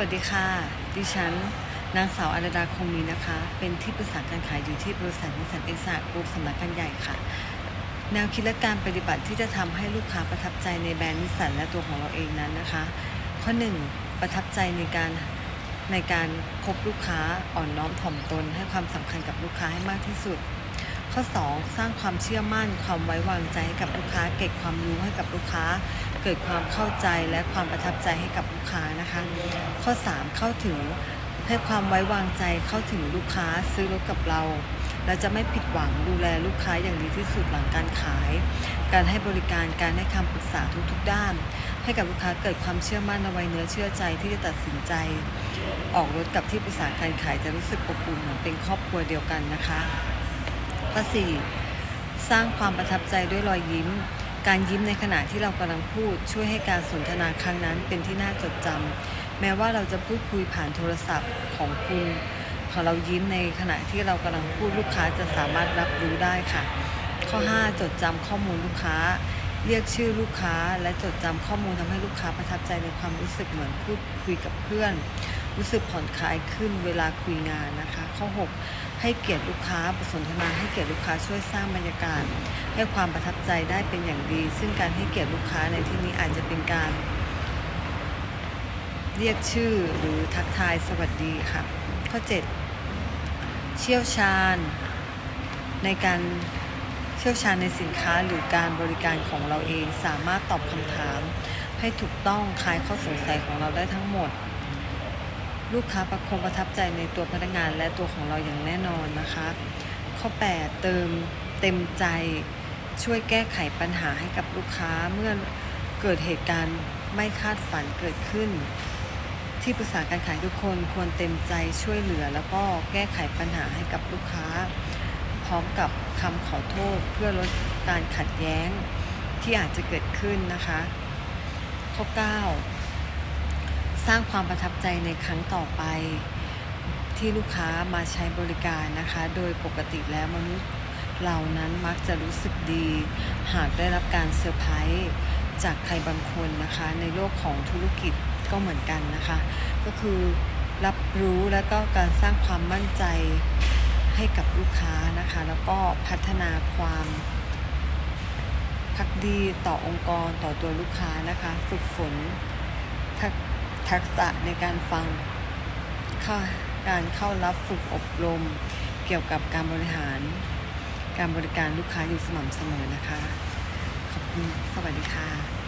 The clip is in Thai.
วัสดีค่ะ ดิฉัน นางสาวอารดาคงมีนะคะ เป็นที่ปรึกษาการขายอยู่ที่บริษัทนิสสันเอ็กซ์กรุ๊ปสำนักงานใหญ่ค่ะ แนวคิดและการปฏิบัติที่จะทำให้ลูกค้าประทับใจในแบรนด์นิสสันและตัวของเราเองนั้นนะคะ ข้อ 1 ประทับใจในการในการพบลูกค้าอ่อนน้อมถ่อมตน ให้ความสำคัญกับลูกค้าให้มากที่สุด ข้อ 2 สร้างความเชื่อมั่น ความไว้วางใจให้กับลูกค้า เก็บความรู้ให้กับลูกค้า เกิดความเข้าใจและความประทับใจให้กับลูกค้านะคะ ข้อ 3 เข้าถึงให้ความไว้วางใจเข้าถึงลูกค้าซื้อรถกับเราเราจะไม่ผิดหวังดูแลลูกค้าอย่างดีที่สุดหลังการขาย การให้บริการการให้คำปรึกษาทุกๆด้าน ให้กับลูกค้าเกิดความเชื่อมั่นในไว้เนื้อเชื่อใจที่จะตัดสินใจ ออกรถกับที่ปรึกษาการขายจะรู้สึกอบอุ่นเหมือนเป็นครอบครัวเดียวกันนะคะ ข้อ4สร้างความประทับใจด้วยรอยยิ้ม การยิ้มในขณะที่เรากำลังพูด ช่วยให้การสนทนาครั้งนั้นเป็นที่น่าจดจำแม้ว่าเราจะพูดคุยผ่านโทรศัพท์ของคุณพอเรายิ้มในขณะที่เรากำลังพูดลูกค้าจะสามารถรับรู้ได้ค่ะ ข้อ 5 จดจำข้อมูลลูกค้า เรียกชื่อลูกค้าและจดจำข้อมูลทำให้ลูกค้าประทับใจในความรู้สึกเหมือนพูดคุยกับเพื่อน รู้สึกผ่อนคลายขึ้นเวลาคุยงานนะคะ ข้อ 6 ให้เกียรติลูกค้าบทสนทนาให้เกียรติลูกค้าช่วยสร้างบรรยากาศ ให้ความประทับใจได้เป็นอย่างดี ซึ่งการให้เกียรติลูกค้าในที่นี้อาจจะเป็นการ เรียกชื่อหรือทักทายสวัสดีค่ะ ข้อ 7 เชี่ยวชาญ ในการ ชี่ยวชาญในสินค้าหรือการบริการของเราเองสามารถตอบคำถาม ให้ถูกต้องคลายข้อสงสัยของเราได้ทั้งหมด ลูกค้าประคงประทับใจในตัวพนักงานและตัวของเราอย่างแน่นอนนะคะ ข้อ 8 เติมเต็มใจช่วยแก้ไขปัญหาให้กับลูกค้าเมื่อเกิดเหตุการณ์ไม่คาดฝันเกิดขึ้น ที่ปรึกษาการขายทุกคนควรเต็มใจช่วยเหลือ แล้วก็แก้ไขปัญหาให้กับลูกค้า พร้อมกับคำขอโทษเพื่อลดการขัดแย้งที่อาจจะเกิดขึ้นนะคะข้อ9สร้างความประทับใจในครั้งต่อไปที่ลูกค้ามาใช้บริการนะคะ โดยปกติแล้วมนุษย์เหล่านั้นมักจะรู้สึกดี หากได้รับการเซอร์ไพรส์จากใครบางคนนะคะ ในโลกของธุรกิจก็เหมือนกันนะคะ ก็คือรับรู้แล้วก็การสร้างความมั่นใจ ให้กับลูกค้านะคะ แล้วก็พัฒนาความพักดีต่อองค์กรต่อตัวลูกค้านะคะ ฝึกฝนทักทักษะในการฟังาการเข้ารับฝึกอบรม เกี่ยวกับการบริหาร การบริการลูกค้าอยู่สม่ำเสมอนะคะ ขอบคุณ สวัสดีค่ะ